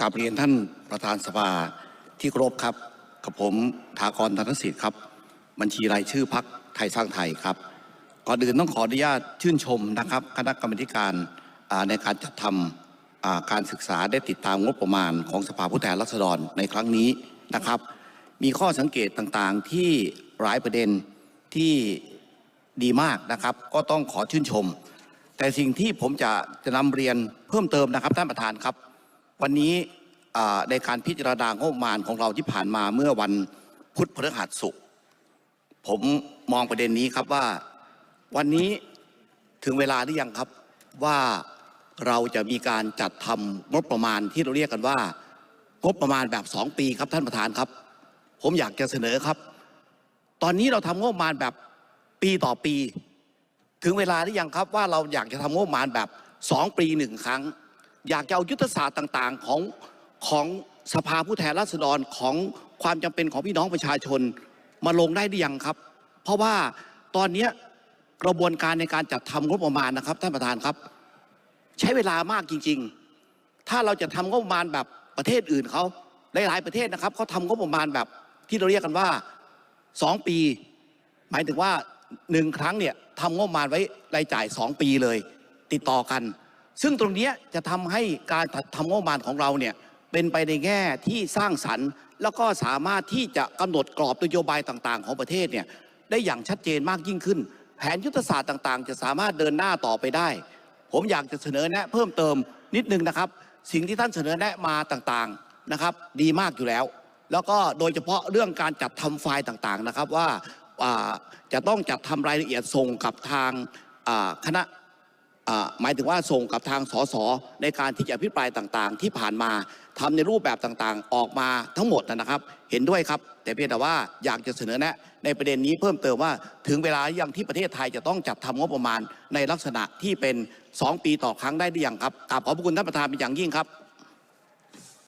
กราบเรียนท่านประธานสภาที่ครพครับ กับผมธากรธนสิทธิ์ครับ บัญชีรายชื่อพักไทยสร้างไทยครับก่อนอื่นต้องขออนุญาตชื่นชมนะครับ คณะกรรมการในการจัดทำการศึกษาได้ติดตามงบประมาณของสภาผู้แทนราษฎรในครั้งนี้นะครับ มีข้อสังเกตต่างๆที่หลายประเด็นที่ดีมากนะครับ ก็ต้องขอชื่นชม แต่สิ่งที่ผมจะจะนำเรียนเพิ่มเติมนะครับท่านประธานครับ วันนี้ในการพิจารณางบประมาณของเราที่ผ่านมาเมื่อวันพุธพฤหัสศุกร์ผมมองประเด็นนี้ครับว่า วันนี้ถึงเวลาหรือยังครับว่าเราจะมีการจัดทำงบประมาณที่เราเรียกกันว่า งบประมาณแบบสองปีครับท่านประธานครับ ผมอยากจะเสนอครับ ตอนนี้เราทำงบประมาณแบบปีต่อปี ถึงเวลาหรือยังครับว่าเราอยากจะทำงบประมาณแบบสองปีหนึ่งครั้ง อยากจะเอายุทธศาสตร์ต่าง ๆ ของของสภาผู้แทนราษฎรของความจำเป็นของพี่น้องประชาชนมาลงได้หรือยังครับ เพราะว่าตอนเนี้กระบวนการในการจัดทำงบประมาณนะครับท่านประธานครับ ใช้เวลามากจริง ๆ ถ้าเราจะทำงบประมาณแบบประเทศอื่นเขาหลายๆประเทศนะครับเขาทำงบประมาณแบบที่เราเรียกกันว่าสองปี หมายถึงว่าหนึ่งครั้งเนี่ยทำงบประมาณไว้รายจ่ายสองปีเลย ติดต่อกัน ซึ่งตรงนี้จะทำให้การทำงบประมาณของเราเนี่ยเป็นไปในแง่ที่สร้างสรรค์ แล้วก็สามารถที่จะกำหนดกรอบนโยบายต่างๆ ของประเทศเนี่ยได้อย่างชัดเจนมากยิ่งขึ้น แผนยุทธศาสตร์ต่างๆ จะสามารถเดินหน้าต่อไปได้ ผมอยากจะเสนอแนะเพิ่มเติมนิดนึงนะครับ สิ่งที่ท่านเสนอแนะมาต่างๆนะครับ ดีมากอยู่แล้ว แล้วก็โดยเฉพาะเรื่องการจัดทำไฟล์ต่างๆนะครับว่าาจะต้องจัดทำรายละเอียดส่งกับทางคณะ หมายถึงว่าส่งกับทางสสในการที่จะอภิปรายต่างๆ ที่ผ่านมาทำในรูปแบบต่างๆ ออกมาทั้งหมดนะครับ เห็นด้วยครับ แต่เพียงแต่ว่าอยากจะเสนอแนะในประเด็นนี้เพิ่มเติมว่าถึงเวลาอย่างที่ประเทศไทยจะต้องจัดทำงบประมาณในลักษณะที่เป็น 2 ปีต่อครั้งได้หรือยังครับกราบขอบพระคุณท่านประธานเป็นอย่างยิ่งครับ